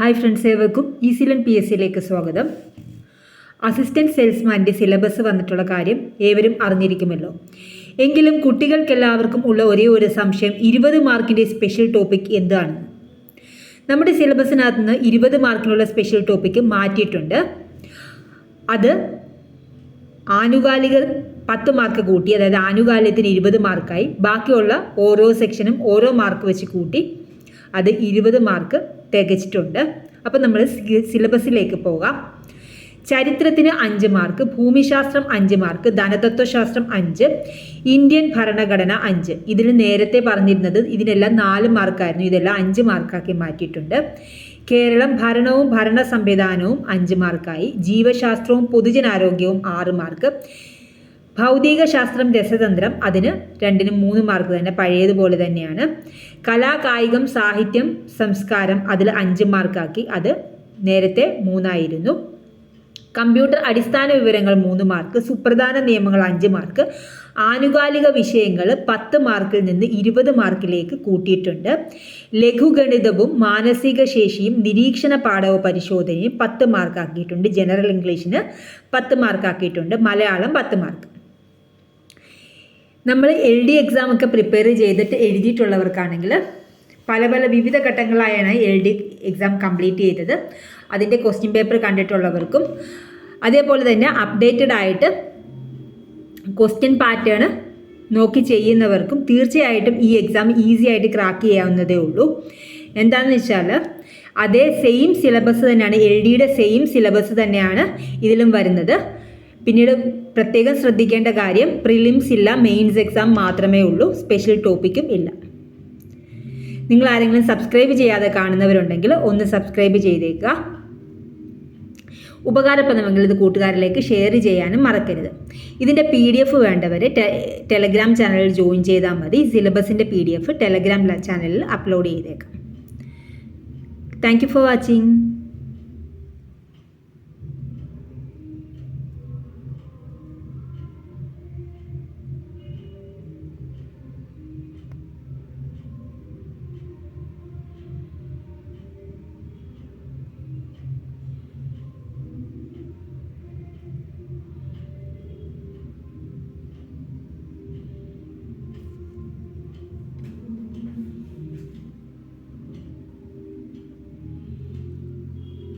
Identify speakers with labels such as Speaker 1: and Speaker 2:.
Speaker 1: Hi friends ഏവർക്കും ഈസിലൻ P S സിയിലേക്ക് സ്വാഗതം. അസിസ്റ്റന്റ് സെയിൽസ്മാന്റെ സിലബസ് വന്നിട്ടുള്ള കാര്യം ഏവരും അറിഞ്ഞിരിക്കുമല്ലോ. എങ്കിലും കുട്ടികൾക്കെല്ലാവർക്കും ഉള്ള ഒരേ ഒരു സംശയം ഇരുപത് മാർക്കിന്റെ സ്പെഷ്യൽ ടോപ്പിക് എന്താണ്? നമ്മുടെ സിലബസിനകത്ത് നിന്ന് ഇരുപത് മാർക്കിനുള്ള സ്പെഷ്യൽ ടോപ്പിക്ക് മാറ്റിയിട്ടുണ്ട്. അത് ആനുകാലിക പത്ത് മാർക്ക് കൂട്ടി അതായത് ആനുകാലികത്തിന് ഇരുപത് മാർക്കായി ബാക്കിയുള്ള ഓരോ സെക്ഷനും ഓരോ മാർക്ക് വെച്ച് കൂട്ടി അത് ഇരുപത് മാർക്ക് തികച്ചിട്ടുണ്ട്. അപ്പോൾ നമ്മൾ സിലബസിലേക്ക് പോകാം. ചരിത്രത്തിന് അഞ്ച് മാർക്ക് ഭൂമിശാസ്ത്രം അഞ്ച് മാർക്ക് ധനതത്വശാസ്ത്രം അഞ്ച് ഇന്ത്യൻ ഭരണഘടന അഞ്ച്. ഇതിൽ നേരത്തെ പറഞ്ഞിരുന്നത് ഇതിനെല്ലാം നാല് മാർക്കായിരുന്നു. ഇതെല്ലാം അഞ്ച് മാർക്കാക്കി മാറ്റിയിട്ടുണ്ട്. കേരളം ഭരണവും ഭരണ സംവിധാനവും അഞ്ച് മാർക്കായി. ജീവശാസ്ത്രവും പൊതുജനാരോഗ്യവും ആറ് മാർക്ക്. ഭൗതിക ശാസ്ത്രം രസതന്ത്രം അതിന് രണ്ടിനും മൂന്ന് മാർക്ക് തന്നെ പഴയതുപോലെ തന്നെയാണ്. കലാ കായികം സാഹിത്യം സംസ്കാരം അതിൽ അഞ്ച് മാർക്കാക്കി അത് നേരത്തെ മൂന്നായിരുന്നു. കമ്പ്യൂട്ടർ അടിസ്ഥാന വിവരങ്ങൾ മൂന്ന് മാർക്ക് സുപ്രധാന നിയമങ്ങൾ അഞ്ച് മാർക്ക് ആനുകാലിക വിഷയങ്ങൾ പത്ത് മാർക്കിൽ നിന്ന് ഇരുപത് മാർക്കിലേക്ക് കൂട്ടിയിട്ടുണ്ട്. ലഘുഗണിതവും മാനസിക ശേഷിയും നിരീക്ഷണ പാഠവ പരിശോധനയും പത്ത് മാർക്കാക്കിയിട്ടുണ്ട് ജനറൽ ഇംഗ്ലീഷിന് പത്ത് മാർക്കാക്കിയിട്ടുണ്ട് മലയാളം പത്ത് മാർക്ക് നമ്മൾ എൽ ഡി എക്സാം ഒക്കെ പ്രിപ്പയർ ചെയ്തിട്ട് എഴുതിയിട്ടുള്ളവർക്കാണെങ്കിൽ പല പല വിവിധ ഘട്ടങ്ങളായാണ് എൽ ഡി എക്സാം കംപ്ലീറ്റ് ചെയ്തത്. അതിന്റെ ക്വസ്റ്റ്യൻ പേപ്പർ കണ്ടിട്ടുള്ളവർക്കും. അതേപോലെ തന്നെ അപ്ഡേറ്റഡ് ആയിട്ട് ക്വസ്റ്റ്യൻ പാറ്റേൺ നോക്കി ചെയ്യുന്നവർക്കും തീർച്ചയായിട്ടും ഈ എക്സാം ഈസി ആയിട്ട് ക്രാക്ക് ചെയ്യാവുന്നതേ ഉള്ളൂ. എന്താണെന്ന് വെച്ചാൽ അതേ സെയിം സിലബസ് തന്നെയാണ് എൽ ഡിയുടെ സെയിം സിലബസ് തന്നെയാണ് ഇതിലും വരുന്നത്. പിന്നീട് പ്രത്യേകം ശ്രദ്ധിക്കേണ്ട കാര്യം പ്രിലിംസ് ഇല്ല മെയിൻസ് എക്സാം മാത്രമേ ഉള്ളൂ സ്പെഷ്യൽ ടോപ്പിക്കും ഇല്ല. നിങ്ങൾ ആരെങ്കിലും സബ്സ്ക്രൈബ് ചെയ്യാതെ കാണുന്നവരുണ്ടെങ്കിൽ ഒന്ന് സബ്സ്ക്രൈബ് ചെയ്തേക്കുക. ഉപകാരപ്രദമെങ്കിൽ ഇത് കൂട്ടുകാരിലേക്ക് ഷെയർ ചെയ്യാനും മറക്കരുത്. ഇതിന്റെ പി ഡി എഫ് വേണ്ടവർ ടെലഗ്രാം ചാനലിൽ ജോയിൻ ചെയ്താൽ മതി. സിലബസിന്റെ പി ഡി എഫ് ടെലഗ്രാം ചാനലിൽ അപ്ലോഡ് ചെയ്തേക്കാം. Thank you for watching